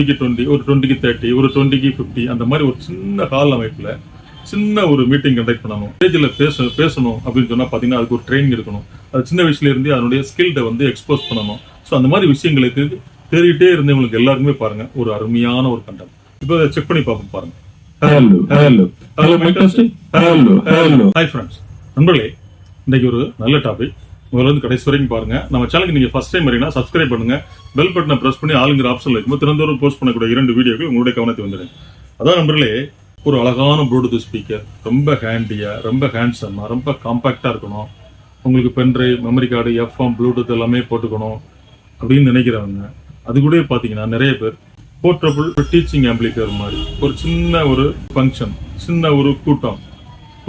டுவெண்ட்டிக்கு டுவெண்ட்டி ஒரு டுவெண்ட்டிக்கு தேர்ட்டி ஒரு டுவெண்ட்டிக்கு ஃபிஃப்டி அந்த மாதிரி ஒரு சின்ன ஹால் அமைப்பில் சின்ன ஒரு மீட்டிங் கண்டக்ட் பண்ணணும். ஸ்டேஜில் பேச பேசணும் அப்படின்னு சொன்னால் பார்த்தீங்கன்னா அதுக்கு ஒரு ட்ரைனிங் இருக்கணும் அது சின்ன வயசுல இருந்தே அதனுடைய ஸ்கில்ட்டை வந்து எக்ஸ்போஸ் பண்ணணும். ஸோ அந்த மாதிரி விஷயங்களுக்கு தேடிட்டே இருந்தவங்களுக்கு எல்லாருக்குமே பாருங்க ஒரு அருமையான ஒரு கண்டென்ட் இப்போ செக் பண்ணி பார்ப்போம் பாருங்க. ஹாய் ஃப்ரெண்ட்ஸ் நண்பர்களே இன்னைக்கு ஒரு நல்ல டாபிக் முதல்ல கடைசி வரைக்கும் பாருங்க. நம்ம சேனலுக்கு நீங்க ஃபர்ஸ்ட் டைம் வரீங்கன்னா சப்ஸ்கிரைப் பண்ணுங்க. பெல் பட்டனை பிரஸ் பண்ணி ஆளுங்கிற ஆப்ஷன் இருக்கும் திறந்தோறும் போஸ்ட் பண்ணக்கூடிய இரண்டு வீடியோக்கள் உங்களுடைய கவனத்தை வந்துடுங்க அதான் நம்பர்களே ஒரு அழகான ப்ளூடூத் ஸ்பீக்கர் ரொம்ப ஹேண்டியா ரொம்ப ஹேண்ட்ஸமா ரொம்ப காம்பாக்டா இருக்கணும். உங்களுக்கு pen drive memory card FM Bluetooth எல்லாமே போட்டுக்கணும் அப்படின்னு நினைக்கிறவங்க அது கூட பார்த்தீங்கன்னா நிறைய பேர் போர்ட்டபுள் டீச்சிங் ஆம்பிளிஃபையர் மாதிரி ஒரு சின்ன ஒரு ஃபங்க்ஷன் சின்ன ஒரு கூட்டம்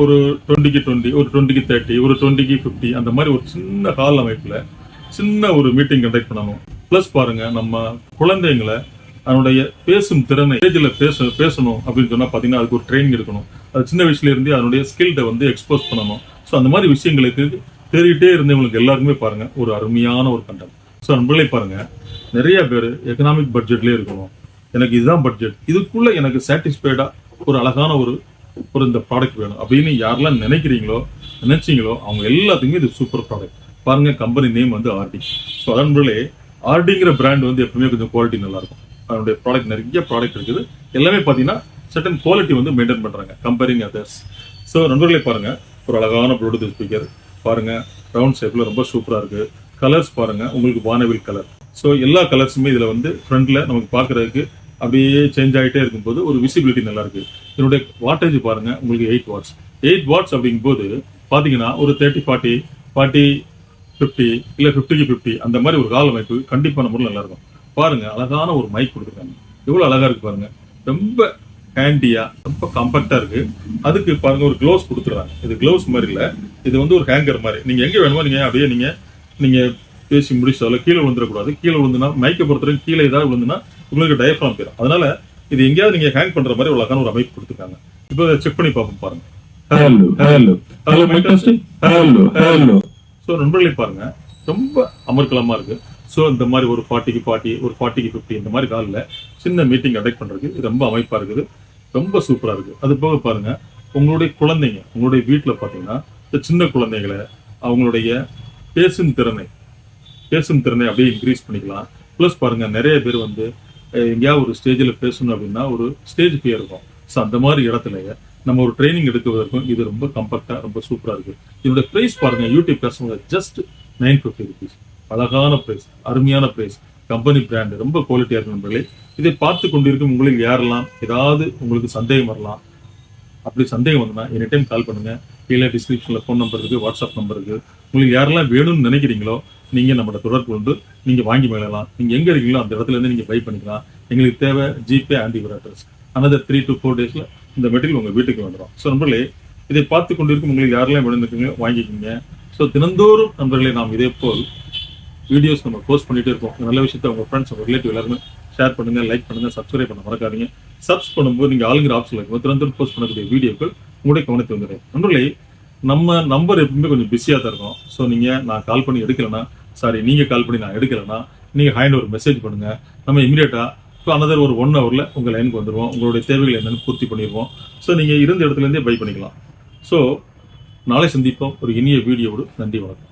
ஒரு டுவெண்ட்டிக்கு டுவெண்ட்டி ஒரு டுவெண்ட்டிக்கு தேர்ட்டி ஒரு டுவெண்ட்டிக்கு ஃபிஃப்டி அந்த மாதிரி ஒரு சின்ன ஹால் அமைப்பில் சின்ன ஒரு மீட்டிங் கண்டக்ட் பண்ணணும். ப்ளஸ் பாருங்கள் நம்ம குழந்தைங்களை அதனுடைய பேசும் திறனை ஏஜில் பேச பேசணும் அப்படின்னு சொன்னால் பார்த்தீங்கன்னா அதுக்கு ஒரு ட்ரைனிங் இருக்கணும் அது சின்ன வயசுலேருந்தே அதனுடைய ஸ்கில்டை வந்து எக்ஸ்போஸ் பண்ணணும். ஸோ அந்த மாதிரி விஷயங்களுக்கு தேடிட்டே இருந்தவங்களுக்கு எல்லாருக்குமே பாருங்கள் ஒரு அருமையான ஒரு கண்டென்ட் ஸோ நம்மளே பாருங்க நிறைய பேர் எக்கனாமிக் பட்ஜெட்லேயே இருக்கணும். எனக்கு இதுதான் பட்ஜெட் இதுக்குள்ளே எனக்கு சாட்டிஸ்ஃபைடாக ஒரு அழகான ஒரு ஒரு இந்த ப்ராடக்ட் வேணும். அப்படின்னு யாரெல்லாம் நினைக்கிறீங்களோ நினைச்சிங்களோ அவங்க எல்லாத்துக்குமே இது சூப்பர் ப்ராடக்ட் பாருங்கள் கம்பெனி நேம் வந்து ஆர்டி ஸோ அதன்படியே ஆர்டிங்கிற பிராண்ட் வந்து எப்பவுமே கொஞ்சம் குவாலிட்டி நல்லாயிருக்கும். அதனுடைய ப்ராடக்ட் நிறைய ப்ராடக்ட் இருக்குது. எல்லாமே பார்த்தீங்கன்னா சர்டன் குவாலிட்டி வந்து மெயின்டைன் பண்ணுறாங்க கம்பேரிங் அதர்ஸ் ஸோ நண்பர்களே பாருங்கள் ஒரு அழகான ப்ளூடூத் ஸ்பீக்கர் பாருங்கள் ரவுண்ட் ஷேப்பில் ரொம்ப சூப்பராக இருக்குது கலர்ஸ் பாருங்கள் உங்களுக்கு வானவில் கலர் ஸோ எல்லா கலர்ஸுமே இதில் வந்து ஃப்ரண்ட்டில் நமக்கு பார்க்கறதுக்கு அப்படியே சேஞ்ச் ஆகிட்டே இருக்கும்போது ஒரு விசிபிலிட்டி நல்லா இருக்கு இதனுடைய வாட்டேஜ் பாருங்கள் உங்களுக்கு எயிட் வாட்ஸ் எயிட் வாட்ஸ் அப்படிங்கும்போது பார்த்தீங்கன்னா ஒரு தேர்ட்டி ஃபார்ட்டி ஃபார்ட்டி ஃபிஃப்டி இல்லை ஃபிஃப்டிக்கு ஃபிஃப்டி அந்த மாதிரி ஒரு கால அமைப்பு கண்டிப்பான முறையில் நல்லா இருக்கும் அழகான ஒரு மைக் கொடுத்துருக்காங்க. எவ்வளோ அழகாக இருக்கு பாருங்கள் ரொம்ப ஹேண்டியாக ரொம்ப காம்பேக்டா இருக்குது அதுக்கு பாருங்கள் ஒரு க்ளவுஸ் கொடுத்துருக்காங்க. இது க்ளவுஸ் மாதிரி இல்லை. இது வந்து ஒரு ஹேங்கர் மாதிரி. நீங்கள் எங்கே வேணுமோ நீங்கள் அப்படியே நீங்கள் நீங்கள் பேசி முடிச்சாலும் கீழே விழுந்துடக்கூடாது கீழே விழுந்துனா மைக்கை பொறுத்தவரைக்கும் கீழே ஏதாவது விழுந்துனா உங்களுக்கு டயஃப்ராம் போயிடும் அதனால இது எங்கேயாவது நீங்க ஹேங் பண்ற மாதிரி ஒரு அழகான ஒரு அமைப்பு கொடுத்துருக்காங்க. இப்போ செக் பண்ணி பார்ப்போம் பாருங்க. ஸோ நண்பர்களே பாருங்க. ரொம்ப அமர்க்கலமா இருக்கு. ஸோ இந்த மாதிரி ஒரு ஃபார்ட்டிக்கு ஃபார்ட்டி ஒரு ஃபார்ட்டிக்கு ஃபிஃப்டி இந்த மாதிரி காலில் சின்ன மீட்டிங் அடெக்ட் பண்றதுக்கு இது ரொம்ப அமைப்பா இருக்குது. ரொம்ப சூப்பரா இருக்கு அது போக பாருங்க உங்களுடைய குழந்தைங்க உங்களுடைய வீட்டில் பார்த்தீங்கன்னா இந்த சின்ன குழந்தைகளை அவங்களுடைய பேசும் திறனை பேசும் திறனை அப்படியே இன்க்ரீஸ் பண்ணிக்கலாம். ப்ளஸ் பாருங்க நிறைய பேர் வந்து எங்கேயாவது ஒரு ஸ்டேஜில் பேசணும் அப்படின்னா ஒரு ஸ்டேஜ் ஃபியர் இருக்கும் ஸோ அந்த மாதிரி இடத்துலயே நம்ம ஒரு ட்ரைனிங் எடுக்குவதற்கும் இது ரொம்ப கம்பேக்டா ரொம்ப சூப்பரா இருக்கு. இதோட பிரைஸ் பாருங்க YouTube customer just nine fifty rupees அழகான ப்ரைஸ் அருமையான ப்ரைஸ் கம்பெனி பிராண்ட் ரொம்ப குவாலிட்டியா இருக்கும் நண்பர்களே. இதை பார்த்து கொண்டிருக்கும் உங்களில் யாரெல்லாம் ஏதாவது உங்களுக்கு சந்தேகம் வரலாம் அப்படி சந்தேகம் வந்தனா எனி டைம் கால் பண்ணுங்க. கீழே டிஸ்கிரிப்ஷனில் ஃபோன் நம்பர் இருக்கு வாட்ஸ்அப் நம்பர் இருக்குது உங்களுக்கு யாரெல்லாம் வேணும்னு நினைக்கிறீங்களோ நீங்க நம்மளோட தொடர்பு கொண்டு நீங்க வாங்கி மகிழலாம். நீங்க எங்கே இருக்கீங்களோ அந்த இடத்துல இருந்து நீங்க பை பண்ணிக்கலாம். எங்களுக்கு தேவை GPay antibiotics another three to four டேஸ்ல இந்த மெட்டீரியல் உங்கள் வீட்டுக்கு வந்துடும் ஸோ நண்பர்களே இதை பார்த்து கொண்டிருக்கும் உங்களுக்கு யாரெல்லாம் விழுந்துருக்கீங்களோ வாங்கிக்கோங்க. ஸோ தினந்தோறும் நண்பர்களே நாம் இதே போல் வீடியோஸ் நம்ம போஸ்ட் பண்ணிட்டே இருக்கோம் நல்ல விஷயத்த உங்க ஃப்ரெண்ட்ஸ் உங்கள் ரிலேட்டிவ் எல்லாருமே ஷேர் பண்ணுங்க லைக் பண்ணுங்க சப்ஸ்கிரைப் பண்ண மறக்காதீங்க. சப்ஸ் பண்ணும்போது நீங்க ஆளுங்கிற ஆப்ஷன் இருக்கும். திறந்து போஸ்ட் பண்ணக்கூடிய வீடியோக்கள் உங்களுடைய கவனத்தை வந்துடும் நண்பர்களே நம்ம நம்பர் எப்பவுமே கொஞ்சம் பிஸியா தான் இருக்கும். ஸோ நீங்க நான் கால் பண்ணி எடுக்கலைன்னா சாரி நீங்க கால் பண்ணி நான் எடுக்கலைன்னா நீங்க ஹேண்ட் ஒரு மெசேஜ் பண்ணுங்க. நம்ம இமீடியட்டா இப்போ அனதர் ஒரு ஒன் ஹவர்ல உங்க லைனுக்கு வந்துருவோம். உங்களுடைய தேவைகள் என்னன்னு பூர்த்தி பண்ணிடுவோம் ஸோ நீங்க இருந்த இடத்துல இருந்தே பை பண்ணிக்கலாம். ஸோ நாளை சந்திப்போம். ஒரு இனிய வீடியோவோடு நன்றி வணக்கம்.